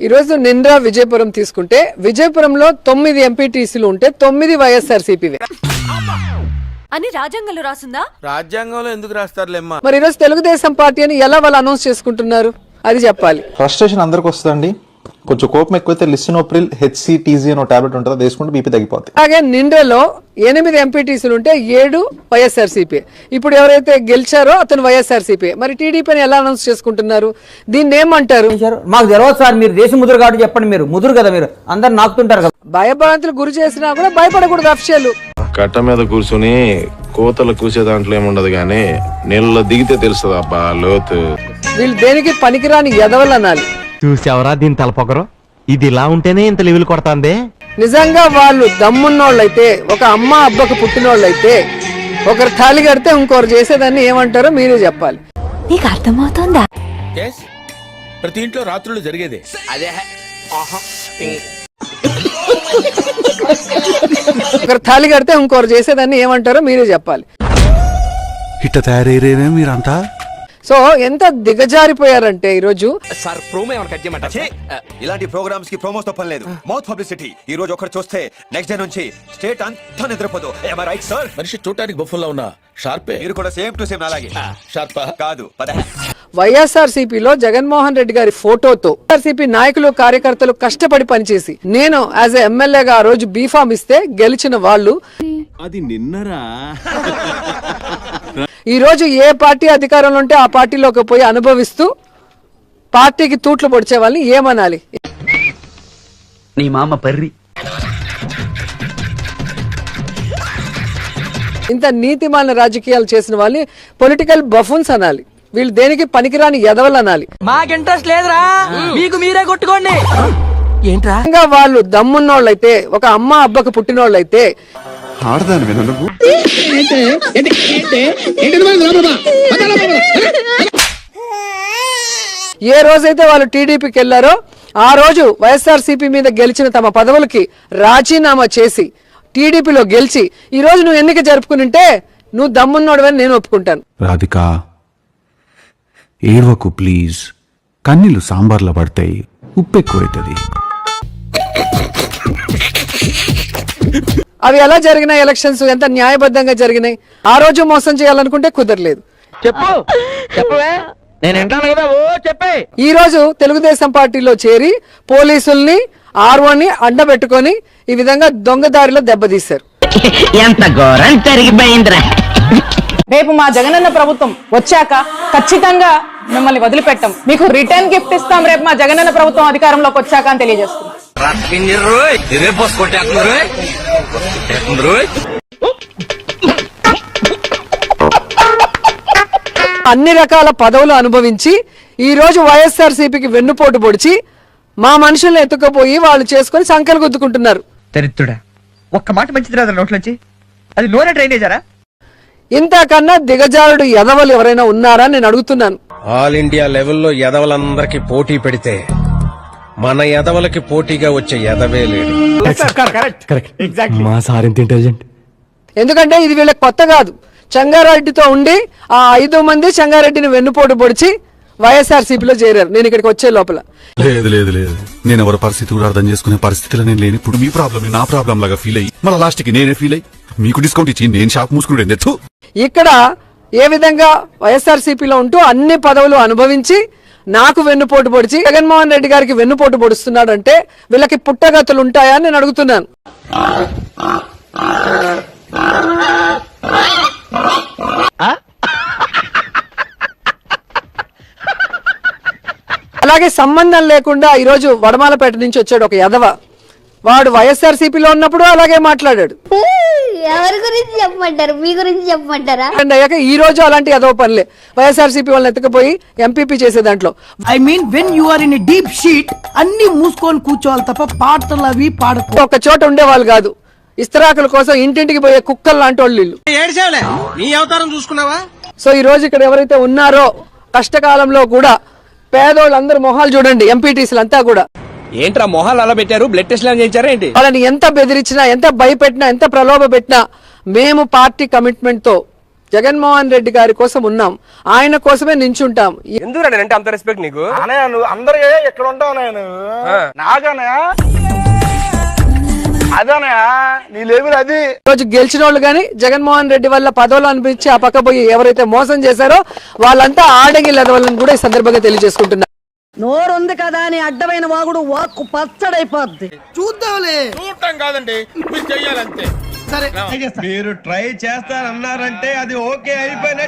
ఈ రోజు నింద్రా విజయపురం తీసుకుంటే విజయపురంలో తొమ్మిది ఎంపీటీసీలు ఉంటే తొమ్మిది వైఎస్ఆర్సీపీవే అని రాజ్యాంగంలో రాసుందా? రాజ్యాంగంలో ఎందుకు రాస్తారులేమ్మా? మరి ఈరోజు తెలుగుదేశం పార్టీ అని ఎలా వాళ్ళు అనౌన్స్ చేసుకుంటున్నారు? అది చెప్పాలి. ఫ్రస్ట్రేషన్ అందరికి వస్తుందండి. కొంచెం కోపం ఎక్కువైతే లిసినోప్రిల్ హెచ్సిటీజీ అని టాబ్లెట్ ఉంటుంది అది వేసుకుంటే బీపీ తగ్గిపోద్ది. అలాగే నిండ్రలో ఎనిమిది ఎంపీటీసీలు ఉంటే ఏడు వైఎస్ఆర్సీపీ ఇప్పుడు ఎవరైతే గెలిచారో అతను వైఎస్ఆర్సీపీ మరి టీడీపీని ఎలా అనౌన్స్ చేసుకుంటున్నారు? దీన్ని ఏమంటారు? మాకు తెలియదు సార్ మీరు దేశ ముదురు కాబట్టి చెప్పండి మీరు. ముదురు కదా మీరు. అందరు నాకుతుంటారు కదా. భయభ్రాంతులు గురి చేసినా కూడా భయపడకూడదు అఫిషియల్. కట్ట మీద కూర్చుని కోతలు కూసే దాంట్లో ఏముండదు గానీ నీళ్ళలో దిగితే తెలుస్తుంది అబ్బా లోతు. వీళ్ళు దేనికి పనికిరాని ఎదవలు అనాలి చూసావరా దీని తలపొగరు ఇది ఇలా ఉంటేనే ఇంత లెవెల్ కొడతాందే. నిజంగా వాళ్ళు దమ్మున్నోళ్ళైతే ఒక అమ్మ అబ్బకు పుట్టినోళ్ళైతే ఒకరు తాళి కడితే ఇంకొకరు చేసేదాన్ని ఏమంటారో మీరే చెప్పాలి. నీకు అర్థమవుతోందా? ఎస్ ప్రతి ఇంట్లో రాత్రులు జరిగేదే. అదే. ఒకరు తాళి కడితే ఇంకొకరు చేసేదాన్ని ఏమంటారో మీరే చెప్పాలి. ఇట్ట తయారయ్యేమే మీరంతా? సో ఎంత దిగజారిపోయారంటే ఈరోజు? సార్ ప్రోమో ఏమైనా కట్ చేయమంటారా? ఇలాంటి ప్రోగ్రామ్స్కి ప్రోమోస్తో పని లేదు మౌత్ పబ్లిసిటీ ఈ రోజు ఒకరు చూస్తే నెక్స్ట్ డే నుంచి స్టేట్ అంతా నిద్రపోదు. రైట్ సార్ మనిషి చూడటానికి బొఫుల్లా ఉన్నా షార్పే. మీరు కూడా సేమ్ టు సేమ్ అలాగే. షార్పా? కాదు పద. వైఎస్ఆర్సీపీలో జగన్మోహన్ రెడ్డి గారి ఫోటోతో వైఎస్ఆర్సీపీ నాయకులు కార్యకర్తలు కష్టపడి పనిచేసి నేను యాజ్ ఎమ్మెల్యేగా ఆ రోజు బీఫామ్ ఇస్తే గెలిచిన వాళ్ళు అది నిన్నరా? ఈ రోజు ఏ పార్టీ అధికారంలో ఉంటే ఆ పార్టీలోకి పోయి అనుభవిస్తూ పార్టీకి తూట్లు పొడిచే వాళ్ళని ఏమనాలి? నీ మామ పర్రి. ఇంత నీతిమాలిన రాజకీయాలు చేసిన వాళ్ళని పొలిటికల్ బఫున్స్ అనాలి. వీళ్ళు దేనికి పనికిరాని ఎదవలు అనాలి. మాకు ఇంట్రెస్ట్ లేదురా మీకు మీరే కొట్టుకోండి. ఏంట్రా? వాళ్ళు దమ్మున్నోళ్ళైతే ఒక అమ్మ అబ్బకు పుట్టినోళ్ళైతే ఆడదాని విన నువ్వు? ఏ రోజైతే వాళ్ళు టీడీపీకి వెళ్ళారో ఆ రోజు వైఎస్ఆర్సీపీ మీద గెలిచిన తమ పదవులకి రాజీనామా చేసి టీడీపీలో గెలిచి ఈ రోజు నువ్వు ఎన్నిక జరుపుకునింటే నువ్వు దమ్మున్నోడవని నేను ఒప్పుకుంటాను. రాధిక ఏడవకు ప్లీజ్ కన్నీళ్ళు సాంబార్లో పడతాయి ఉప్పు ఎక్కువైతుంది అవి ఎలా జరిగినాయి ఎలక్షన్స్? ఎంత న్యాయబద్ధంగా జరిగినాయి? ఆ రోజు మోసం చేయాలనుకుంటే కుదరలేదు. చెప్పు. చెప్పవే. నేను వింటాను కదా. ఓ చెప్పే. ఈ రోజు తెలుగుదేశం పార్టీలో చేరి పోలీసుల్ని ఆర్ఓని అండబెట్టుకొని ఈ విధంగా దొంగదారిలో దెబ్బతీశారు. ఎంత ఘోరం జరిగిపోయిందిరా. రేపు మా జగనన్న ప్రభుత్వం వచ్చాక ఖచ్చితంగా మిమ్మల్ని వదిలిపెట్టం. మీకు రిటర్న్ గిఫ్ట్ ఇస్తాం రేపు మా జగనన్న ప్రభుత్వం అధికారంలోకి వచ్చాక అని అన్ని రకాల పదవులు అనుభవించి ఈ రోజు వైఎస్ఆర్సీపీకి వెన్నుపోటు పొడిచి మా మనుషుల్ని ఎత్తుకుపోయి వాళ్ళు చేసుకొని సంఖ్యలు గుద్దుకుంటున్నారు. దరిద్రుడా ఒక్క మాట మంచిది రాదు నోట్లోంచి. అది నూనె డ్రైనేజరా? ఇంతకన్నా దిగజారుడు ఎదవలు ఎవరైనా ఉన్నారా నేను అడుగుతున్నాను. ఆల్ ఇండియా లెవెల్లో ఎదవలందరికి పోటీ పెడితే మన ఎదవలకి పోటీగా వచ్చే ఎదవే లేడు. మా సార్ ఎంత ఇంటెలిజెంట్ ఎందుకంటే ఇది వీళ్ళకి కొత్త కాదు. చంగారెడ్డితో ఉండి ఆ ఐదు మంది చంగారెడ్డిని వెన్నుపోటు పొడిచి వైఎస్ఆర్సీపీలో చేరారు. నేను ఇక్కడికి వచ్చే లోపల. లేదు లేదు లేదు. నేను ఎవరి పరిస్థితి కూడా అర్థం చేసుకునే పరిస్థితిలో నేను లేని. ఇప్పుడు మీ ప్రాబ్లం నా ప్రాబ్లం లాగా ఫీల్ అయ్యి. మళ్ళీ లాస్ట్కి నేనే ఫీల్ అయ్యి. మీకు డిస్కౌంట్ ఇచ్చి నేను షాప్ మూసుకునే ఎత్తు ఇక్కడ ఏ విధంగా వైఎస్ఆర్సీపీలో ఉంటూ అన్ని పదవులు అనుభవించి నాకు వెన్నుపోటు పొడిచి జగన్మోహన్ రెడ్డి గారికి వెన్నుపోటు పొడుస్తున్నాడంటే వీళ్ళకి పుట్టగతులు ఉంటాయా నేను అడుగుతున్నాను. అలాగే సంబంధం లేకుండా ఈరోజు వడమాలపేట నుంచి వచ్చాడు ఒక యదవ. వాడు వైఎస్ఆర్సీపీలో ఉన్నప్పుడు అలాగే మాట్లాడాడు. ఎవరి గురించి చెప్పమంటారు? మీ గురించి చెప్పమంటారా? అండ్ అయ్యాక ఈ రోజు అలాంటి యదవ పనులే. వైఎస్ఆర్సీపీ వాళ్ళని ఎత్తుకుపోయి ఎంపీపీ చేసే దాంట్లో. I mean when you are in deep shit అన్ని మూసుకొని కూర్చోవాలి తప్ప పాటలు అవి పాడకు. ఒక చోట ఉండేవాళ్ళు కాదు. ఇస్తరాకుల కోసం ఇంటింటికి పోయే కుక్కలు లాంటి వాళ్ళు వీళ్ళు. నీ అవతారం చూసుకున్నావా? సో ఈ రోజు ఇక్కడ ఎవరైతే ఉన్నారో కష్టకాలంలో కూడా పేదోళ్ళందరూ మొహాలు చూడండి ఎంపీటీసీలు అంతా కూడా. ఏంట్రా మొహాలు అలా పెట్టారు? బ్లడ్ టెస్ట్ చేయించారా ఏంటి? వాళ్ళని ఎంత బెదిరించినా ఎంత భయపెట్టినా ఎంత ప్రలోభ పెట్టినా మేము పార్టీ కమిట్మెంట్తో జగన్మోహన్ రెడ్డి గారి కోసం ఉన్నాం. ఆయన కోసమే నించుంటాం. ఎందుకు అంటే అంత రెస్పెక్ట్ నీకు? నువ్వు అందరు ఎక్కడ ఉంటావు నేను నాకనే అదనే నీ లేబుల్ అది. ఈ రోజు గెలిచిన వాళ్ళు కానీ జగన్మోహన్ రెడ్డి వల్ల పదవులు అనిపించి ఆ పక్క పోయి ఎవరైతే మోసం చేశారో వాళ్ళంతా ఆడగి లెదవాలని కూడా ఈ సందర్భంగా తెలియజేసుకుంటున్నారు నోరుంది కదా అని అడ్డమైన వాగుడు వాక్కు పచ్చడైపోద్ది. చూద్దాంలే. చూడటం కాదండి మీరు చెయ్యాలంతే. సరే మీరు ట్రై చేస్తారన్నారంటే అది ఓకే అయిపోయినట్టు